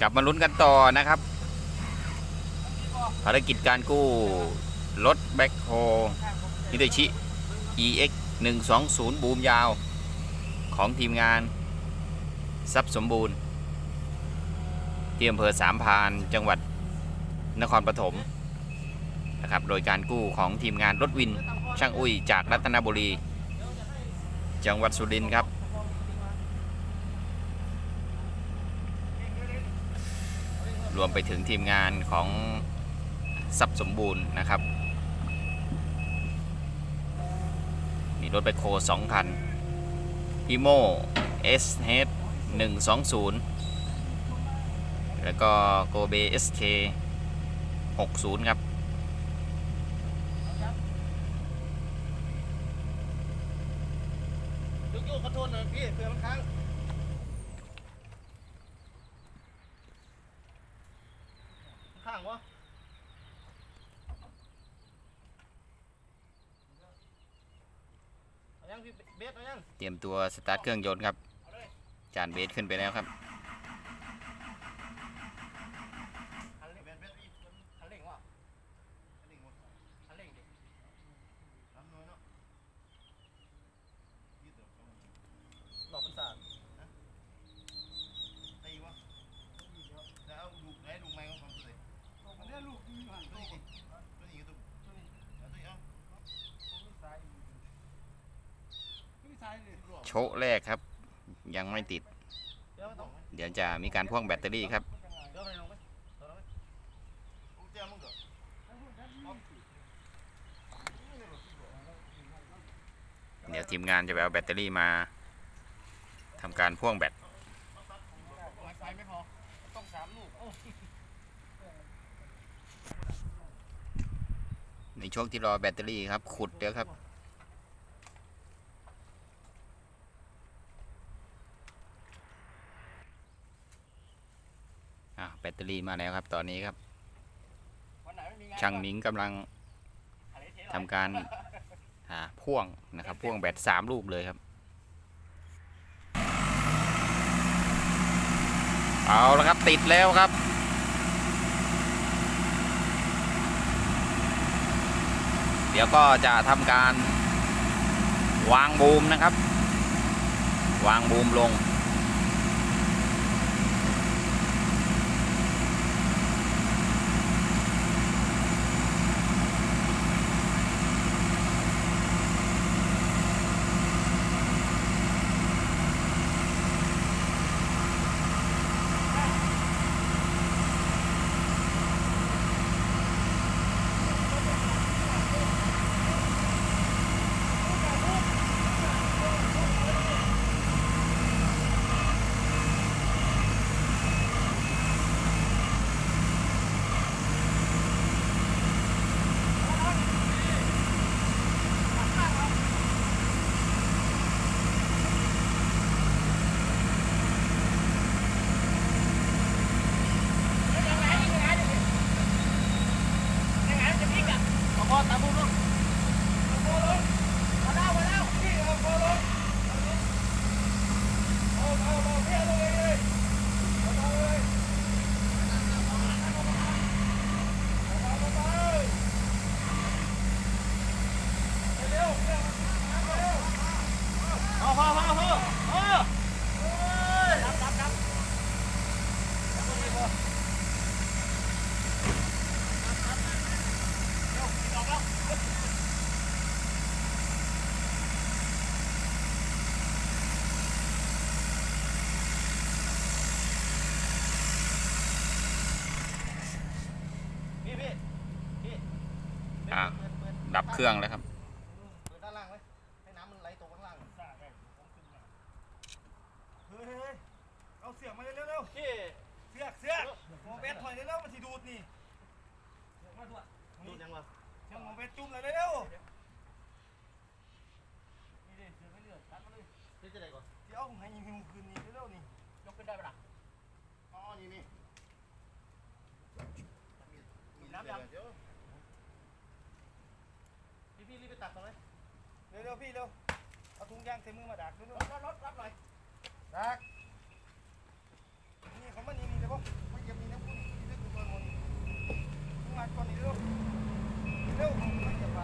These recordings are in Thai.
กลับมาลุ้นกันต่อนะครับ ภารกิจการกู้รถแบ็คโฮฮิโดชิ EX 120 บูมยาว ของทีมงาน ทรัพย์สมบูรณ์ที่อำเภอสามพานจังหวัดนครปฐมนะครับโดยการกู้ของทีมงานรถวินช่างอุ้ยจากรัตนบุรี จังหวัดสุรินทร์ครับ รวมไปถึงทีมงานของทรัพย์สมบูรณ์นะครับมีรถไปโคสองคันอีโม่ S H 120แล้วก็โกเบ SK 60ครับยุกยุกขอโทษหน่อยพี่เผื่อมันค้างข้างวะยังพี่เบสเอายัง เตรียมตัวสตาร์ทเครื่องยนต์ครับ จานเบสขึ้นไปแล้วครับ คันเร่งเบสเบสอีกคันเร่งวะคันเร่งหมดคันเร่งดิน้ำน้อยเนาะหลอกเป็นสารนะตีวะแล้วเอาลูกไหนลูกไม้ของตัวไหนอันนี้ลูกนี่หันตัวนี้ตัวนี้ตัวตัวนี้เอาตัวนี้เอาพี่ชายเลย โชะแรกครับ ยังไม่ติด เดี๋ยวจะมีการพ่วงแบตเตอรี่ครับ เดี๋ยวทีมงานจะไปเอาแบตเตอรี่มาทำการพ่วงแบตในช่วงที่รอแบตเตอรี่ครับ ขุดเดี๋ยวครับ แบตเตอรี่มาแล้วครับ ตอนนี้ครับวันไหนไม่มีงานช่างนิ้งกำลังอะไรเททำการหาพ่วงนะครับ พ่วงแบตสามลูกเลยครับ เอาละครับติดแล้วครับเดี๋ยวก็จะทำการวางบูมนะครับ วางบูมลง เครื่องแล้วครับเปิดด้านล่างไว้ให้น้ำมันไหลตกข้างล่างเฮ้ยเฮ้ยเฮ้ยเอาเสียงมาเร็วเร็วพี่เสียกเสียกหมอเบสถอยเร็วๆมันสิดูดนี่มาดูดูดยังวะเสียงหมอเบสจุ่มเลยเร็วนี่ดิเสียงไม่เลือดตัดมาเลยนี่จะไหนก่อนเดี๋ยวให้ยิงหิวคืนนี้เร็วๆนี่ยกขึ้นได้ปะล่ะอ๋อนี่นี่มีน้ำยังพี่พี่รีบไป ตัดมาเลยเร็วๆพี่เร็วเอาถุงยางใส่มือมาดักเร็วรถรถรถรับหน่อยดักนี่เขามันนี่มีเลยบ่ไม่เก็บนี่นะคุณนี่เรื่องตัวมันี่มาตอนนี้เร็วเร็วไม่เก็บ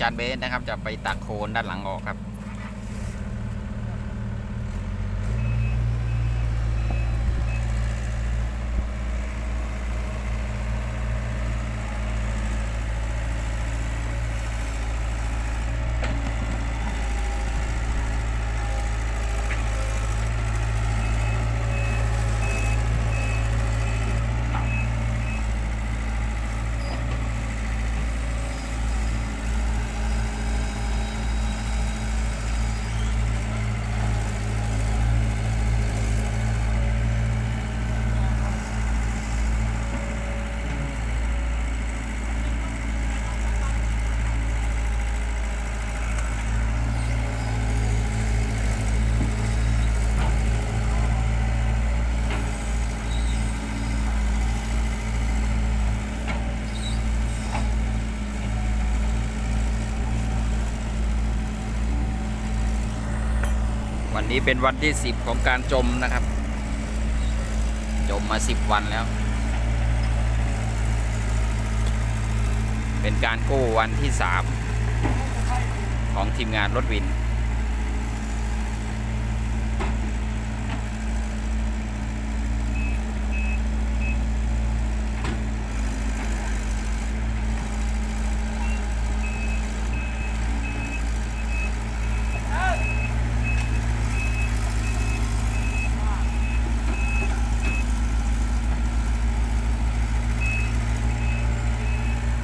จานเบสนะครับ จะไปตักโคนด้านหลังออกครับ วันนี้เป็นวันที่ 10 ของการจมนะครับ จมมา 10 วันแล้ว เป็นการกู้วันที่ 3 ของทีมงานรถวิน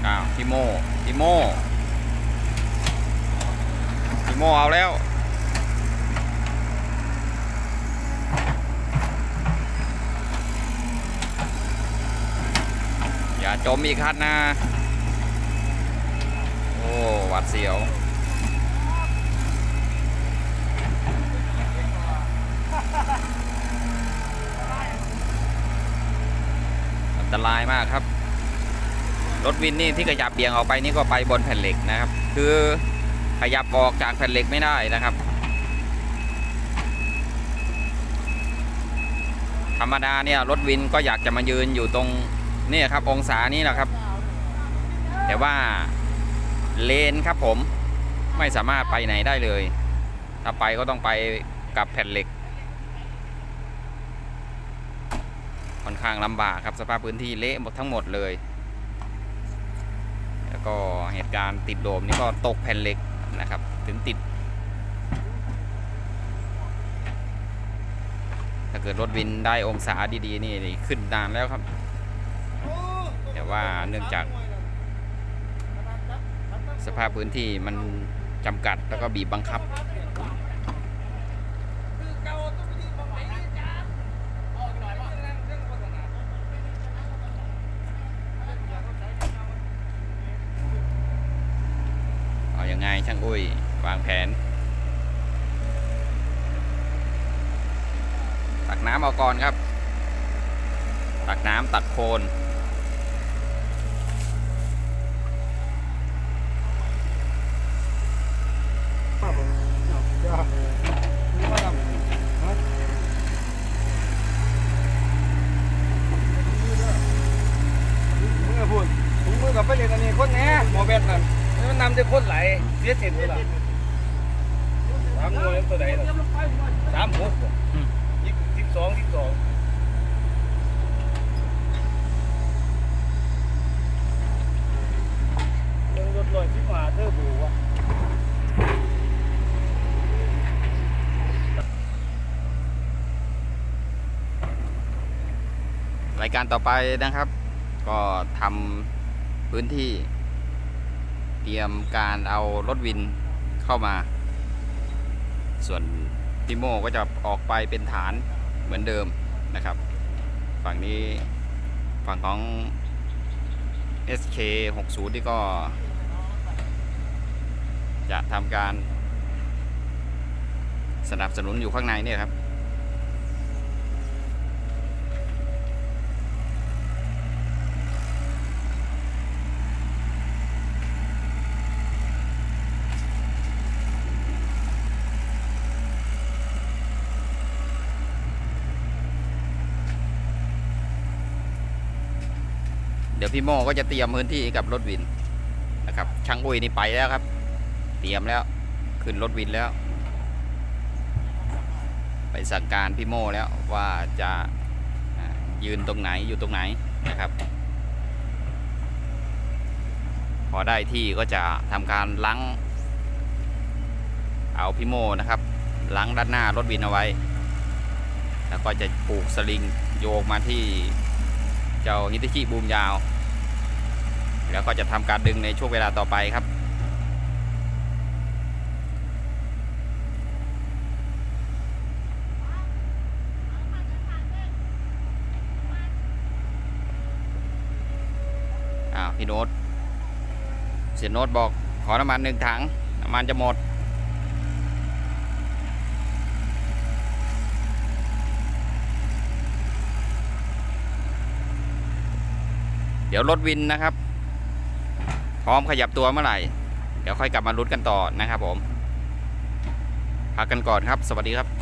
อ้าวพี่โมพี่ โมพี่โม่เอาแล้ว อย่าจมอีกคัดนะ โอ้หวัดเสียวอันตรายมากครับ รถวินนี่ที่ขยับเบี่ยงออกไปนี่ก็ไปบนแผ่นเหล็กนะครับ คือขยับออกจากแผ่นเหล็กไม่ได้นะครับ ธรรมดาเนี่ยรถวินก็อยากจะมายืนอยู่ตรงนี่ครับ องศานี้แหละครับ แต่ว่าเลนครับผมไม่สามารถไปไหนได้เลย ถ้าไปก็ต้องไปกับแผ่นเหล็ก ค่อนข้างลำบากครับสภาพพื้นที่เละหมดทั้งหมดเลย แล้วก็เหตุการณ์ติดโดมนี่ก็ตกแผ่นเหล็กนะครับ ถึงติด ถ้าเกิดรถวินได้องศาดีๆ นี่ขึ้นนานแล้วครับ แต่ว่าเนื่องจาก สภาพพื้นที่มันจำกัดแล้วก็บีบบังคับ เอาอ ยัางไงช่างอุ้ยวางแผน ตักน้ำเอาก่อนครับ ตักน้ำตักโคน มือพูดถุงมือกับไปเรียนอันนี้คนแหน่หมอเบ็ดนั่นมันนำจะคนไหลเสียเสร็จเลยสามหน่วยตัวไหนล่ะ สามหกบ่ยี่สิบสองยี่สิบสองเรื่องรถลอยที่มาเธอบูวะรายการต่อไปนะครับ ก็ทพื้นที่ เตรียมการเอารถวินเข้ามา ส่วน พี่โมก็จะออกไปเป็นฐานเหมือนเดิมนะครับ ฝั่งนี้ฝั่งของ SK 60ที่ก็ จะทำการสนับสนุนอยู่ข้างในเนี่ยครับ ยวพี่โมก็จะเตรียมพื้นที่กับรถวินนะครับช่างอุ้ยนี่ไปแล้วครับ เตรียมแล้วขึ้นรถวินแล้ว ไปสั่งการพี่โมแล้วว่าจะยืนตรงไหนอยู่ตรงไหนนะครับ พอได้ที่ก็จะทำการล้างเอาพี่โมนะครับล้างด้านหน้ารถวินเอาไว้ แล้วก็จะปลูกสลิงโยกมาที่เจ้าฮิตาชิบูมยาว แล้วก็จะทำการดึงในช่วงเวลาต่อไปครับ อ้าวพี่โน้ตเสียโน้ตบอกขอน้ำมันหนึ่งถัง น้ำมันจะหมดเดี๋ยวรถวินนะครับ ร้อมขยับตัวเมื่อไหร่ เดี๋ยวค่อยกลับมาลุ้นกันต่อนะครับผมพักกันก่อนครับ สวัสดีครับ